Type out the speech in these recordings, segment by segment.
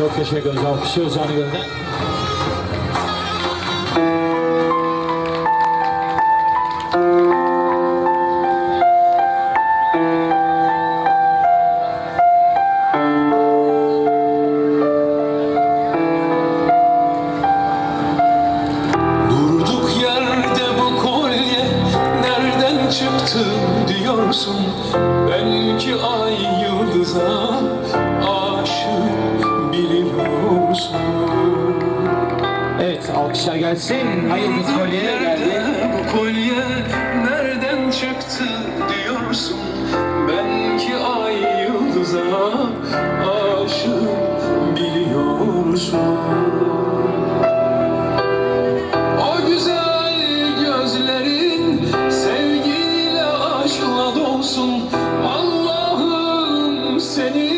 Çok teşekkür ederiz. Alkışlıyoruz canı gönülden. Durduk yerde bu kolye nereden çıktı diyorsun Belki ay yıldıza Evet alkışlar gelsin. Hayırlısı kolye geldi. Bu kolye nereden çıktı diyorsun Belki ay yıldıza aşık biliyorsun O güzel gözlerin sevgiyle aşkla dolsun Allah'ım seni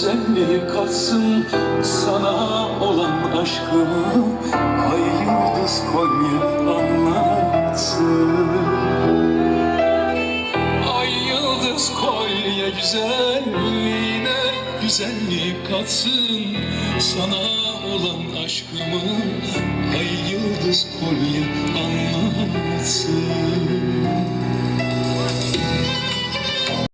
güzellik katsın Sana olan aşkımı ay yıldız kolye anlatsın. Ay yıldız kolye güzelliğine güzellik katsın Sana olan aşkımı ay yıldız kolye anlatsın